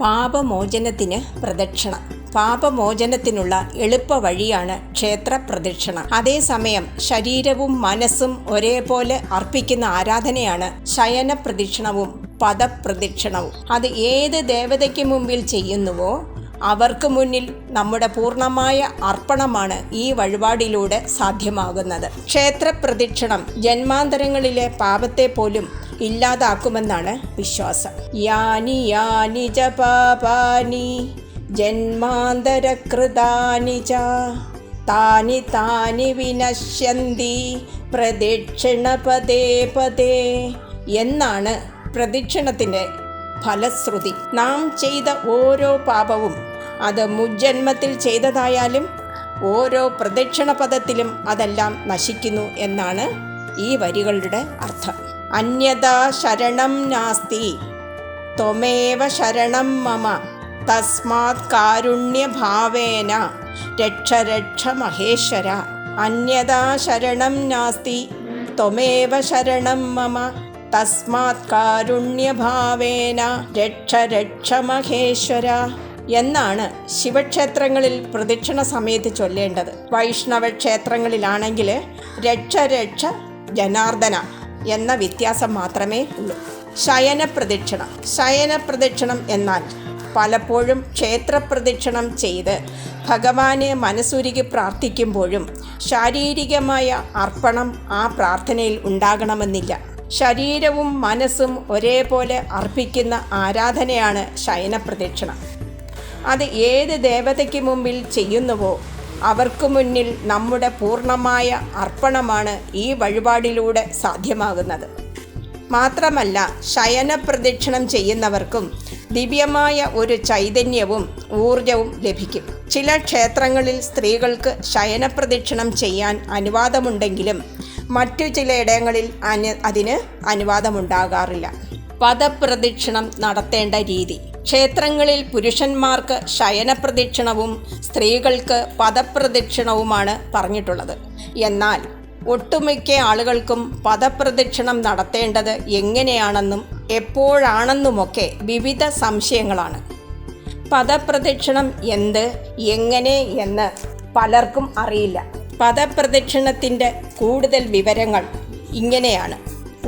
പാപമോചനത്തിന് പ്രദക്ഷിണ. പാപമോചനത്തിനുള്ള എളുപ്പ വഴിയാണ് ക്ഷേത്ര പ്രദക്ഷിണ അതേസമയം ശരീരവും മനസ്സും ഒരേപോലെ അർപ്പിക്കുന്ന ആരാധനയാണ് ശയന പ്രദക്ഷിണവും പദപ്രദക്ഷിണവും. അത് ഏത് ദേവതയ്ക്ക് മുമ്പിൽ ചെയ്യുന്നുവോ അവർക്ക് മുന്നിൽ നമ്മുടെ പൂർണമായ അർപ്പണമാണ് ഈ വഴിപാടിലൂടെ സാധ്യമാകുന്നത്. ക്ഷേത്ര പ്രദക്ഷിണം ജന്മാന്തരങ്ങളിലെ പാപത്തെ പോലും ഇല്ലാതാക്കുമെന്നാണ് വിശ്വാസം. യാനി യാനി ച പാപാനി ച. താനി താനി വിനശ്യന്തി പ്രദക്ഷിണ എന്നാണ് പ്രദക്ഷിണത്തിന്റെ ഫലശ്രുതി. നാം ചെയ്ത ഓരോ പാപവും അത് മുജ്ജന്മത്തിൽ ചെയ്തതായാലും ഓരോ പ്രദക്ഷിണ പദത്തിലും അതെല്ലാം നശിക്കുന്നു എന്നാണ് ഈ വരികളുടെ അർത്ഥം. അന്യതാ ശരണം നാസ്തി ത്വമേവ ശരണം മമ തസ്മാത് കാരുണ്യഭാവേന രക്ഷ രക്ഷ മഹേശ്വര. അന്യതാ ശരണം നാസ്തി ത്വമേവ ശരണം മമ തസ്മാത് കാരുണ്യഭാവേന രക്ഷ രക്ഷ മഹേശ്വര എന്നാണ് ശിവക്ഷേത്രങ്ങളിൽ പ്രദക്ഷിണ സമയത്ത് ചൊല്ലേണ്ടത്. വൈഷ്ണവ ക്ഷേത്രങ്ങളിലാണെങ്കിൽ രക്ഷ രക്ഷ ജനാർദ്ദന എന്ന വ്യത്യാസം മാത്രമേ ഉള്ളൂ. ശയനപ്രദക്ഷിണം ശയനപ്രദക്ഷിണം ശയന പ്രദക്ഷിണം എന്നാൽ പലപ്പോഴും ക്ഷേത്രപ്രദക്ഷിണം ചെയ്ത് ഭഗവാനെ മനസ്സുരുകി പ്രാർത്ഥിക്കുമ്പോഴും ശാരീരികമായ അർപ്പണം ആ പ്രാർത്ഥനയിൽ ഉണ്ടാകണമെന്നില്ല. ശരീരവും മനസ്സും ഒരേപോലെ അർപ്പിക്കുന്ന ആരാധനയാണ് ശയനപ്രദക്ഷിണം. അത് ഏത് ദേവതയ്ക്ക് മുമ്പിൽ ചെയ്യുന്നുവോ അവർക്ക് മുന്നിൽ നമ്മുടെ പൂർണമായ അർപ്പണമാണ് ഈ വഴിപാടിലൂടെ സാധ്യമാകുന്നത്. മാത്രമല്ല ശയന പ്രദക്ഷിണം ചെയ്യുന്നവർക്കും ദിവ്യമായ ഒരു ചൈതന്യവും ഊർജവും ലഭിക്കും. ചില ക്ഷേത്രങ്ങളിൽ സ്ത്രീകൾക്ക് ശയന പ്രദക്ഷിണം ചെയ്യാൻ അനുവാദമുണ്ടെങ്കിലും മറ്റു ചിലയിടങ്ങളിൽ അന് അതിന് അനുവാദമുണ്ടാകാറില്ല. പദപ്രദക്ഷിണം നടത്തേണ്ട രീതി. ക്ഷേത്രങ്ങളിൽ പുരുഷന്മാർക്ക് ശയനപ്രദക്ഷിണവും സ്ത്രീകൾക്ക് പദപ്രദക്ഷിണവുമാണ് പറഞ്ഞിട്ടുള്ളത്. എന്നാൽ ഒട്ടുമിക്ക ആളുകൾക്കും പദപ്രദക്ഷിണം നടത്തേണ്ടത് എങ്ങനെയാണെന്നും എപ്പോഴാണെന്നുമൊക്കെ വിവിധ സംശയങ്ങളാണ്. പദപ്രദക്ഷിണം എന്ത് എങ്ങനെ എന്ന് പലർക്കും അറിയില്ല. പദപ്രദക്ഷിണത്തിന്റെ കൂടുതൽ വിവരങ്ങൾ ഇങ്ങനെയാണ്.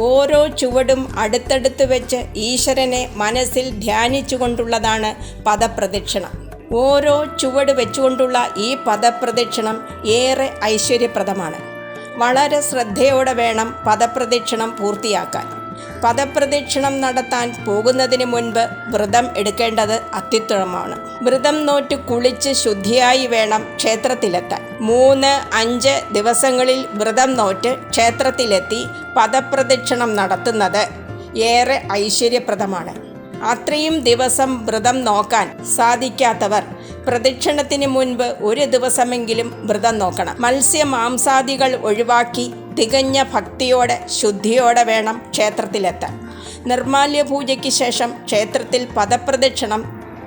ഓരോ ചുവടും അടുത്തടുത്ത് വെച്ച് ഈശ്വരനെ മനസ്സിൽ ധ്യാനിച്ചുകൊണ്ടുള്ളതാണ് പദപ്രദക്ഷിണം. ഓരോ ചുവട് വെച്ചുകൊണ്ടുള്ള ഈ പദപ്രദക്ഷിണം ഏറെ ഐശ്വര്യപ്രദമാണ്. വളരെ ശ്രദ്ധയോടെ വേണം പദപ്രദക്ഷിണം പൂർത്തിയാക്കാൻ. പദപ്രദക്ഷിണം നടത്താൻ പോകുന്നതിന് മുൻപ് വ്രതം എടുക്കേണ്ടത് അത്യുത്തമമാണ്. വ്രതം നോറ്റ് കുളിച്ച് ശുദ്ധിയായി വേണം ക്ഷേത്രത്തിലെത്താൻ. മൂന്ന് അഞ്ച് ദിവസങ്ങളിൽ വ്രതം നോറ്റ് ക്ഷേത്രത്തിലെത്തി പദപ്രദക്ഷിണം നടത്തുന്നത് ഏറെ ഐശ്വര്യപ്രദമാണ്. അത്രയും ദിവസം വ്രതം നോക്കാൻ സാധിക്കാത്തവർ പ്രദക്ഷിണത്തിന് മുൻപ് ഒരു ദിവസമെങ്കിലും വ്രതം നോക്കണം. മത്സ്യ മാംസാദികൾ ഒഴിവാക്കി തികഞ്ഞ ഭക്തിയോടെ ശുദ്ധിയോടെ വേണം ക്ഷേത്രത്തിലെത്താൻ. നിർമാല്യ പൂജയ്ക്ക് ശേഷം ക്ഷേത്രത്തിൽ പദപ്രദക്ഷിണം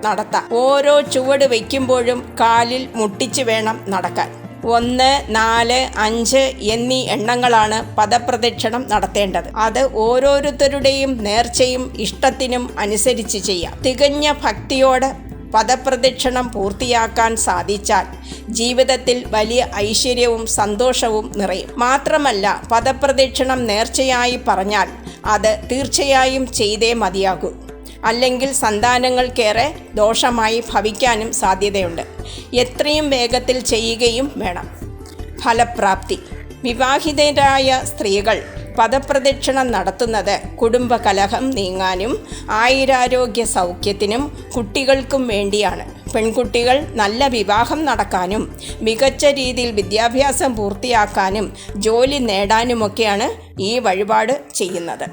നടത്താം ഓരോ ചുവട് വയ്ക്കുമ്പോഴും കാലിൽ മുട്ടിച്ച് വേണം നടക്കാൻ. ഒന്ന് നാല് അഞ്ച് എന്നീ എണ്ണങ്ങളാണ് പദപ്രദക്ഷിണം നടത്തേണ്ടത്. അത് ഓരോരുത്തരുടെയും നേർച്ചയും ഇഷ്ടത്തിനും അനുസരിച്ച് ചെയ്യാം. തികഞ്ഞ ഭക്തിയോടെ പദപ്രദക്ഷിണം പൂർത്തിയാക്കാൻ സാധിച്ചാൽ ജീവിതത്തിൽ വലിയ ഐശ്വര്യവും സന്തോഷവും നിറയും. മാത്രമല്ല പദപ്രദക്ഷിണം നേർച്ചയായി പറഞ്ഞാൽ അത് തീർച്ചയായും ചെയ്തേ മതിയാകൂ. അല്ലെങ്കിൽ സന്താനങ്ങൾക്കേറെ ദോഷമായി ഭവിക്കാനും സാധ്യതയുണ്ട്. എത്രയും വേഗത്തിൽ ചെയ്യുകയും വേണം. ഫലപ്രാപ്തി. വിവാഹിതരായ സ്ത്രീകൾ പദപ്രദക്ഷിണം നടത്തുന്നത്. കുടുംബകലഹം നീങ്ങാനും ആയുരാരോഗ്യ സൗഖ്യത്തിനും കുട്ടികൾക്കും വേണ്ടിയാണ്. പെൺകുട്ടികൾ നല്ല വിവാഹം നടക്കാനും മികച്ച രീതിയിൽ വിദ്യാഭ്യാസം പൂർത്തിയാക്കാനും ജോലി നേടാനുമൊക്കെയാണ് ഈ വഴിപാട് ചെയ്യുന്നത്.